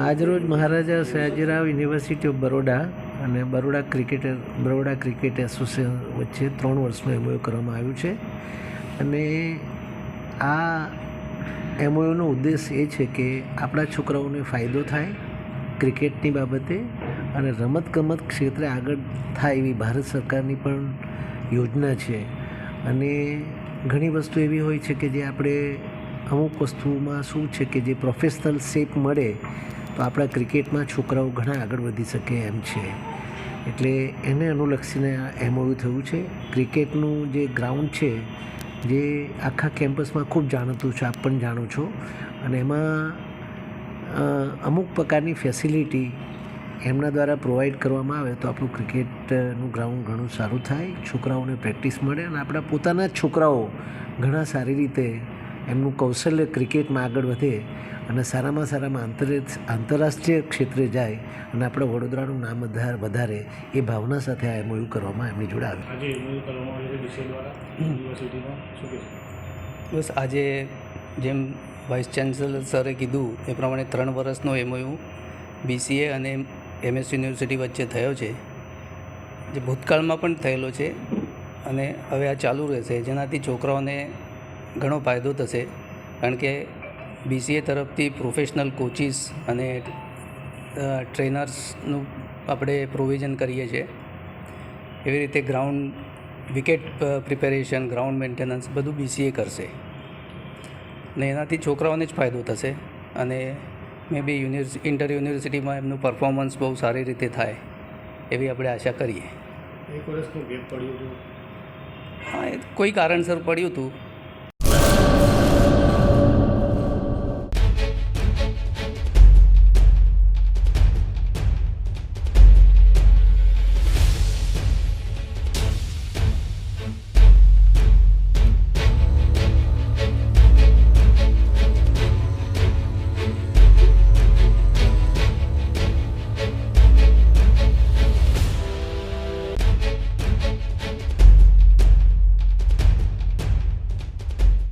આજરોજ Maharaja Sayajirao university of Baroda અને Baroda cricketer Baroda cricket association વચ્ચે ત્રણ વર્ષનું એમઓયુ કરવામાં આવ્યું છે. અને આ એમઓયુનો ઉદ્દેશ એ છે કે આપણા છોકરાઓને ફાયદો થાય ક્રિકેટની બાબતે અને રમતગમત ક્ષેત્રે આગળ થાય એવી ભારત સરકારની પણ યોજના છે. અને ઘણી વસ્તુ એવી હોય છે કે જે આપણે અમુક વસ્તુમાં શું છે કે જે પ્રોફેશનલ શેપ મળે, તો આપણા ક્રિકેટમાં છોકરાઓ ઘણા આગળ વધી શકે એમ છે. એટલે એને અનુલક્ષીને એમઓયુ થયું છે. ક્રિકેટનું જે ગ્રાઉન્ડ છે, જે આખા કેમ્પસમાં ખૂબ જાણીતું છે, આપ પણ જાણો છો. અને એમાં અમુક પ્રકારની ફેસિલિટી એમના દ્વારા પ્રોવાઈડ કરવામાં આવે તો આપણું ક્રિકેટનું ગ્રાઉન્ડ ઘણું સારું થાય. છોકરાઓને પ્રેક્ટિસ મળે અને આપણા પોતાના જ છોકરાઓ ઘણા સારી રીતે એમનું કૌશલ્ય ક્રિકેટમાં આગળ વધે અને સારામાં સારામાં આંતર આંતરરાષ્ટ્રીય ક્ષેત્રે જાય અને આપણા વડોદરાનું નામ વધારે વધારે એ ભાવના સાથે આ એમઓયુ કરવામાં એમની જોડે કહેશો બસ આજે જેમ વાઇસ ચાન્સેલર સરે કીધું એ પ્રમાણે ત્રણ વર્ષનો એમઓયુ બીસીએ અને એમએસ યુનિવર્સિટી વચ્ચે થયો છે. જે ભૂતકાળમાં પણ થયેલો છે અને હવે આ ચાલુ રહેશે. જેનાથી છોકરાઓને ઘણો ફાયદો થશે. કારણ કે બીસીએ તરફથી પ્રોફેશનલ કોચિસ અને ટ્રેનર્સનું આપણે પ્રોવિઝન કરીએ છીએ. એવી રીતે ground wicket preparation ground maintenance બધું બીસીએ કરશે. ને એનાથી છોકરાઓને જ ફાયદો થશે. અને મે બી યુનિવર્સિ ઇન્ટર યુનિવર્સિટીમાં એમનું પરફોર્મન્સ બહુ સારી રીતે થાય એવી આપણે આશા કરીએ. એક વર્ષનું ગેપ પડ્યું હતું. હા એ કોઈ કારણસર પડ્યું હતું.